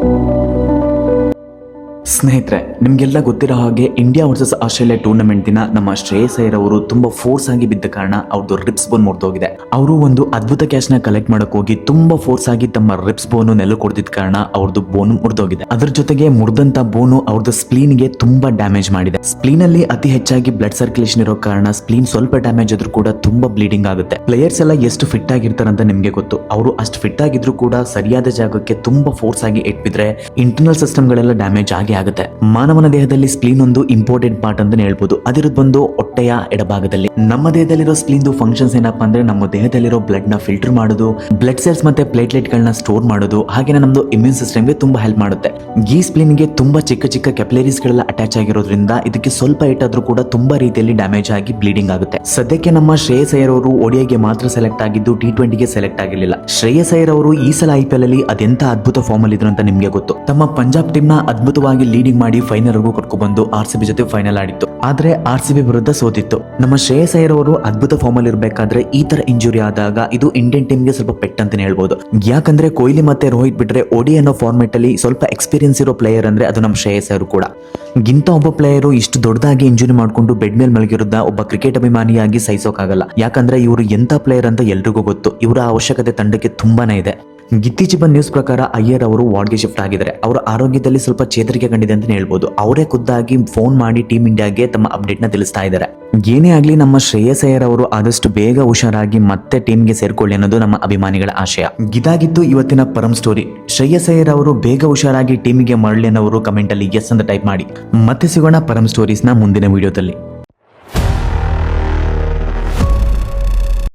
Thank you. ಸ್ನೇಹಿತರೆ, ನಿಮಗೆಲ್ಲ ಗೊತ್ತಿರೋ ಹಾಗೆ ಇಂಡಿಯಾ ವರ್ಸಸ್ ಆಸ್ಟ್ರೇಲಿಯಾ ಟೂರ್ನಮೆಂಟ್ ದಿನ ನಮ್ಮ ಶ್ರೇಯಸ್ ಅಯ್ಯರ್ ಅವರು ತುಂಬಾ ಫೋರ್ಸ್ ಆಗಿ ಬಿದ್ದ ಕಾರಣ ಅವ್ರದ್ದು ರಿಪ್ಸ್ ಬೋನ್ ಮುರಿದೋಗಿದೆ. ಅವರು ಒಂದು ಅದ್ಭುತ ಕ್ಯಾಶ್ನ ಕಲೆಕ್ಟ್ ಮಾಡಕ್ ಹೋಗಿ ತುಂಬಾ ಫೋರ್ಸ್ ಆಗಿ ತಮ್ಮ ರಿಪ್ಸ್ ಬೋನು ನೆಲ ಕೊಡ್ತಿದ್ದ ಕಾರಣ ಅವ್ರದ್ದು ಬೋನು ಮುರಿದೋಗಿದೆ. ಅದ್ರ ಜೊತೆಗೆ ಮುರಿದಂತ ಬೋನು ಅವ್ರದ್ದು ಸ್ಪ್ಲೀನ್ಗೆ ತುಂಬಾ ಡ್ಯಾಮೇಜ್ ಮಾಡಿದೆ. ಸ್ಪ್ಲೀನ್ ಅಲ್ಲಿ ಅತಿ ಹೆಚ್ಚಾಗಿ ಬ್ಲಡ್ ಸರ್ಕ್ಯುಲೇಷನ್ ಇರೋ ಕಾರಣ ಸ್ಪ್ಲೀನ್ ಸ್ವಲ್ಪ ಡ್ಯಾಮೇಜ್ ಆದ್ರೂ ಕೂಡ ತುಂಬಾ ಬ್ಲೀಡಿಂಗ್ ಆಗುತ್ತೆ. ಪ್ಲೇಯರ್ಸ್ ಎಲ್ಲ ಎಷ್ಟು ಫಿಟ್ ಆಗಿರ್ತಾರಂತ ನಿಮ್ಗೆ ಗೊತ್ತು. ಅವರು ಅಷ್ಟು ಫಿಟ್ ಆಗಿದ್ರು ಕೂಡ ಸರಿಯಾದ ಜಾಗಕ್ಕೆ ತುಂಬಾ ಫೋರ್ಸ್ ಆಗಿ ಇಟ್ಬಿದ್ರೆ ಇಂಟರ್ನಲ್ ಸಿಸ್ಟಮ್ ಗಳೆಲ್ಲ ಡ್ಯಾಮೇಜ್ ಆಗಿ ಆಗುತ್ತೆ. ಮಾನವನ ದೇಹದಲ್ಲಿ ಸ್ಪ್ಲೀನ್ ಒಂದು ಇಂಪಾರ್ಟೆಂಟ್ ಪಾರ್ಟ್ ಅಂತ ಹೇಳ್ಬೋದು. ಅದಿರೋದು ಬಂದು ಹೊಟ್ಟೆಯ ಎಡಭಾಗದಲ್ಲಿ. ನಮ್ಮ ದೇಹದಲ್ಲಿರೋ ಸ್ಪ್ಲೀನ್ ಫಂಕ್ಷನ್ಸ್ ಏನಪ್ಪಾ ಅಂದ್ರೆ ನಮ್ಮ ದೇಹದಲ್ಲಿರೋ ಬ್ಲಡ್ನ ಫಿಲ್ಟರ್ ಮಾಡೋದು ಬ್ಲಡ್ ಸೆಲ್ಸ್ ಮತ್ತೆ ಪ್ಲೇಟ್ಲೆಟ್ ಗಳನ್ನ ಸ್ಟೋರ್ ಮಾಡೋದು ಹಾಗೆ ನಮ್ದು ಇಮ್ಯೂನ್ ಸಿಸ್ಟಮ್ಗೆ ತುಂಬಾ ಹೆಲ್ಪ್ ಮಾಡುತ್ತೆ. ಈ ಸ್ಪ್ಲೀನ್ಗೆ ತುಂಬಾ ಚಿಕ್ಕ ಚಿಕ್ಕ ಕೆಪ್ಲರೀಸ್ ಗಳೆಲ್ಲ ಅಟ್ಯಾಚ್ ಆಗಿರೋದ್ರಿಂದ ಇದಕ್ಕೆ ಸ್ವಲ್ಪ ಇಟ್ಟಾದ್ರೂ ಕೂಡ ತುಂಬಾ ರೀತಿಯಲ್ಲಿ ಡ್ಯಾಮೇಜ್ ಆಗಿ ಬ್ಲೀಡಿಂಗ್ ಆಗುತ್ತೆ. ಸದ್ಯಕ್ಕೆ ನಮ್ಮ ಶ್ರೇಯಸ್ ಅಯ್ಯರ್ ಅವರು ಒಡಿಯಾಗೆ ಮಾತ್ರ ಸೆಲೆಕ್ಟ್ ಆಗಿದ್ದು ಟಿ ಟ್ವೆಂಟಿಗೆ ಸೆಲೆಕ್ಟ್ ಆಗಿರಲಿಲ್ಲ. ಶ್ರೇಯಸ್ ಅಯ್ಯರ್ ಅವರು ಈ ಸಲ ಐಪಿಎಲ್ ಅಲ್ಲಿ ಅದೆಂತ ಅದ್ಭುತ ಫಾರ್ಮ್ ಅಲ್ಲಿ ಇದ್ರು ಅಂತ ನಿಮ್ಗೆ ಗೊತ್ತು. ತಮ್ಮ ಪಂಜಾಬ್ ಟೀಮ್ನ ಅದ್ಭುತವಾಗಿ ಲೀಡಿಂಗ್ ಮಾಡಿ ಫೈನಲ್ ವರೆಗೂ ಕರ್ಕೊಂಡು ಬಂದು ಆರ್ ಸಿ ಬಿ ಜೊತೆ ಫೈನಲ್ ಆಡಿತ್ತು. ಆದ್ರೆ ಆರ್ ಸಿ ಬಿ ವಿರುದ್ಧ ಸೋತಿತ್ತು. ನಮ್ಮ ಶ್ರೇಯಸ್ ಅಯ್ಯರ್ ಅವರು ಅದ್ಭುತ ಫಾರ್ಮ್ ಅಲ್ಲಿ ಇರಬೇಕಾದ್ರೆ ಈ ತರ ಇಂಜುರಿ ಆದಾಗ ಇದು ಇಂಡಿಯನ್ ಟೀಮ್ಗೆ ಸ್ವಲ್ಪ ಪೆಟ್ ಅಂತಾನೆ ಹೇಳ್ಬೋದು. ಯಾಕಂದ್ರೆ ಕೊಹ್ಲಿ ಮತ್ತೆ ರೋಹಿತ್ ಬಿಟ್ರೆ ಒಡಿ ಅನ್ನೋ ಫಾರ್ಮೆಟ್ ಅಲ್ಲಿ ಸ್ವಲ್ಪ ಎಕ್ಸ್ಪೀರಿಯನ್ಸ್ ಇರೋ ಪ್ಲೇಯರ್ ಅಂದ್ರೆ ಅದು ನಮ್ಮ ಶ್ರೇಯಸ್ ಅವರು ಕೂಡ. ಗಿಂತ ಒಬ್ಬ ಪ್ಲೇಯರು ಇಷ್ಟು ದೊಡ್ಡದಾಗಿ ಇಂಜುರಿ ಮಾಡ್ಕೊಂಡು ಬೆಡ್ ಮೇಲೆ ಮಲಗಿರೋದ ಒಬ್ಬ ಕ್ರಿಕೆಟ್ ಅಭಿಮಾನಿಯಾಗಿ ಸಹಿಸೋಕಾಗಲ್ಲ. ಯಾಕಂದ್ರೆ ಇವರು ಎಂತ ಪ್ಲೇಯರ್ ಅಂತ ಎಲ್ರಿಗೂ ಗೊತ್ತು. ಇವರ ಅವಶ್ಯಕತೆ ತಂಡಕ್ಕೆ ತುಂಬಾನೇ ಇದೆ. ಇತ್ತೀಚೆಗೆ ಬಂದ ನ್ಯೂಸ್ ಪ್ರಕಾರ ಅಯ್ಯರ್ ಅವರು ವಾರ್ಡ್ಗೆ ಶಿಫ್ಟ್ ಆಗಿದ್ದಾರೆ. ಅವರ ಆರೋಗ್ಯದಲ್ಲಿ ಸ್ವಲ್ಪ ಚೇತರಿಕೆ ಕಂಡಿದೆ ಅಂತ ಹೇಳ್ಬೋದು. ಅವರೇ ಖುದ್ದಾಗಿ ಫೋನ್ ಮಾಡಿ ಟೀಮ್ ಇಂಡಿಯಾಗೆ ತಮ್ಮ ಅಪ್ಡೇಟ್ನ ತಿಳಿಸ್ತಾ ಇದ್ದಾರೆ. ಏನೇ ಆಗಲಿ ನಮ್ಮ ಶ್ರೇಯಸ್ ಅಯ್ಯರ್ ಅವರು ಆದಷ್ಟು ಬೇಗ ಹುಷಾರಾಗಿ ಮತ್ತೆ ಟೀಮ್ಗೆ ಸೇರ್ಕೊಳ್ಳಿ ಅನ್ನೋದು ನಮ್ಮ ಅಭಿಮಾನಿಗಳ ಆಶಯ. ಇದಾಗಿತ್ತು ಇವತ್ತಿನ ಪರಂ ಸ್ಟೋರಿ ಶ್ರೇಯಸ್ ಅಯ್ಯರ್ ಅವರು ಬೇಗ ಹುಷಾರಾಗಿ ಟೀಮಿಗೆ ಮರಳಿ ಅನ್ನೋರು ಕಮೆಂಟ್ ಅಲ್ಲಿ ಎಸ್ ಅಂತ ಟೈಪ್ ಮಾಡಿ. ಮತ್ತೆ ಸಿಗೋಣ ಪರಂ ಸ್ಟೋರೀಸ್ನ ಮುಂದಿನ ವಿಡಿಯೋದಲ್ಲಿ